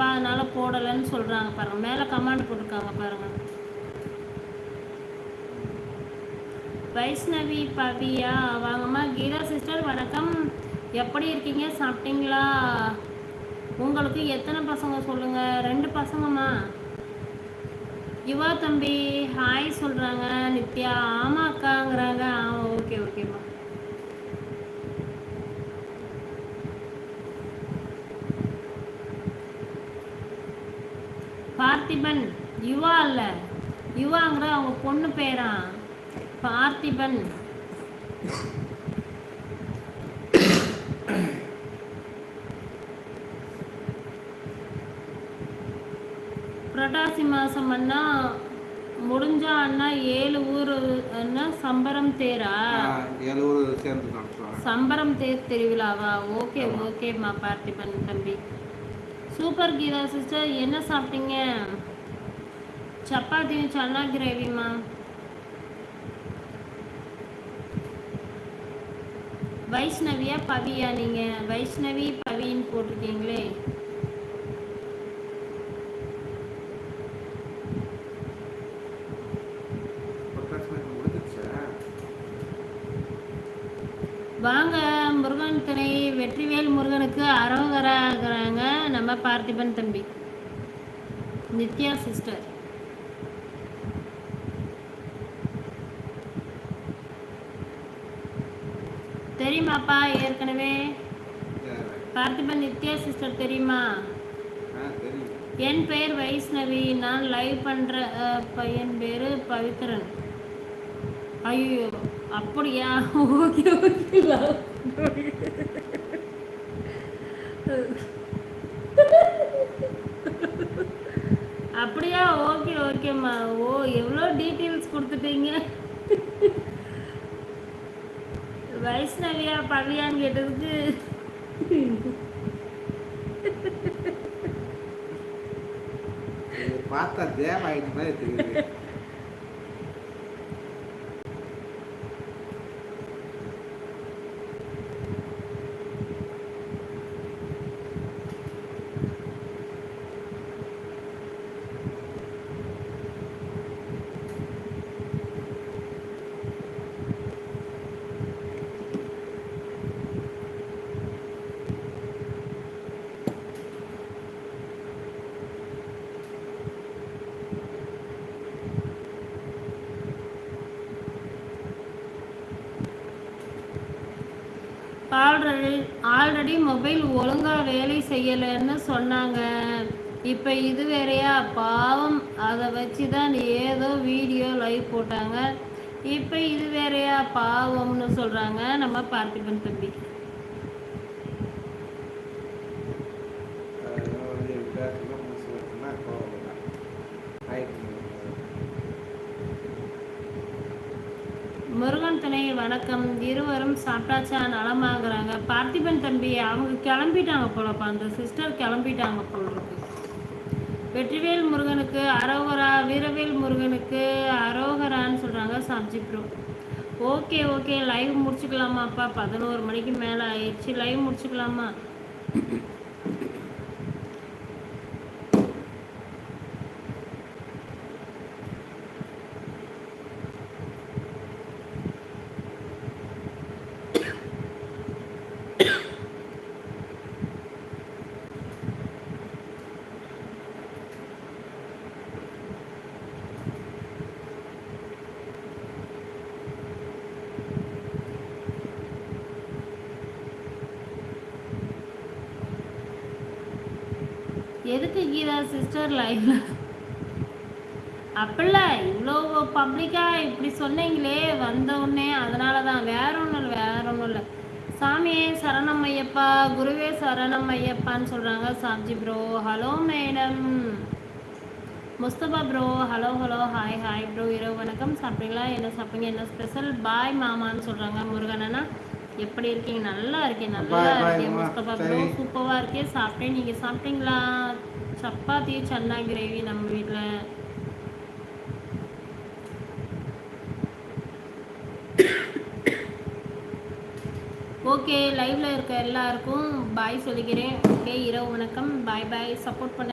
அதனால போடலைன்னு சொல்கிறாங்க பாருங்கள் மேலே கமாண்ட் போட்டிருக்காங்க பாருங்கள் வைஷ்ணவி பவியா வாங்கம்மா கீதா சிஸ்டர் வணக்கம். எப்படி இருக்கீங்க? சாப்பிட்டீங்களா? உங்களுக்கு எத்தனை பசங்க சொல்லுங்கள் ரெண்டு பசங்கம்மா. யுவா தம்பி ஹாய் சொல்கிறாங்க நித்யா ஆமாக்காங்கிறாங்க. ஆ ஓகே ஓகேம்மா பார்த்திபன் யுவா இல்லை யுவாங்கிற அவங்க பொண்ணு பேரா பார்த்திபன். புரட்டாசி மாதம் அண்ணா முடிஞ்சா அண்ணா ஏழு ஊர் அண்ணா சம்பரம் தேரா? ஏழு ஊர் சேர்ந்து நடத்துவாங்க. சம்பரம் தேர் திருவிழாவா? ஓகே ஓகேம்மா பார்த்திபன் தம்பி. சூப்பர் கீதா சிஸ்டர் என்ன சாப்பிட்டீங்க? சப்பாத்தியும் சன்னா கிரேவிம்மா வைஷ்ணவியா பவியா நீங்கள் வைஷ்ணவி பவின்னு போட்டிருக்கீங்களே புரட்டாசி மாதம் முடிஞ்சிருச்சா வாங்க முருகன் துணை வெற்றிவேல் முருகனுக்கு அரோகராகிறாங்க நம்ம பார்த்திபன் தம்பி. நித்யா சிஸ்டர். தெரியுமாப்பா ஏற்கனவே? பார்த்திபன் நித்யா சிஸ்டர் தெரியுமா? என் பெயர் வைஷ்ணவி நான் லைவ் பண்ணுற பையன் பேர் பவித்ரன். ஐயோ. அப்படியா? ஓகே ஓகே அப்படியா? ஓகே ஓகேம்மா ஓ எவ்வளோ டீட்டெயில்ஸ் கொடுத்துட்டீங்க? வைஷ்ணவியா பவியான்னு கேட்டதுக்கு? பார்த்தா தேவாயிட்டு மாதிரி தெரியுது. ஆல்ரெடி ஆல்ரெடி மொபைல் ஒழுங்காக வேலை செய்யலைன்னு சொன்னாங்க. இப்போ இது வேறையா? பாவம். அதை வச்சு தான் ஏதோ வீடியோ லைவ் போட்டாங்க. இப்போ இது வேறையா? பாவம்னு சொல்கிறாங்க நம்ம பார்த்திபன் தம்பி. அதனால முருகன் துணை வணக்கம். இருவரும் சாப்பிட்டாச்சா? நலமாகறாங்க. பார்த்திபன் தம்பி அவங்க கிளம்பிட்டாங்க போலப்பா. அந்த சிஸ்டர் கிளம்பிட்டாங்க போல இருக்கு. வெற்றிவேல் முருகனுக்கு அரோகரா வீரவேல் முருகனுக்கு அரோகரான்னு சொல்கிறாங்க sabzi bro. Okay okay. Live முடிச்சுக்கலாமாப்பா. பதினோரு மணிக்கு மேலே ஆயிடுச்சு. லைவ் முடிச்சுக்கலாமா? எதுக்கு கீதா சிஸ்டர் லைவ்ல அப்பல்ல இவ்வளோ பப்ளிக்காக இப்படி சொன்னீங்களே வந்த உடனே அதனால தான் வேற ஒன்றும் இல்லை வேற ஒன்றும் இல்லை. சாமியே சரணம் ஐயப்பா குருவே சரணம் ஐயப்பான்னு சொல்கிறாங்க Saabji bro hello madam Mustafa bro hello hello hi hi bro இரவு வணக்கம். சாப்பிட்டீங்களா? என்ன சாப்பிட்டீங்க? என்ன ஸ்பெஷல் பாய் மாமான்னு சொல்கிறாங்க முருகனனா எப்படி இருக்கீங்க? நல்லா இருக்கேன். நல்லா இருக்கேன். முஸ்தபா ப்ரோ. சூப்பராக இருக்கேன். சாப்பிட்டேன். நீங்கள் சாப்பிட்டீங்களா? சப்பாத்தி சன்னா கிரேவி நம்ம வீட்டில் ஓகே லைவ்ல இருக்க எல்லாருக்கும் பாய் சொல்லிக்கிறேன். ஓகே இரவு வணக்கம். பாய் பாய் சப்போர்ட் பண்ண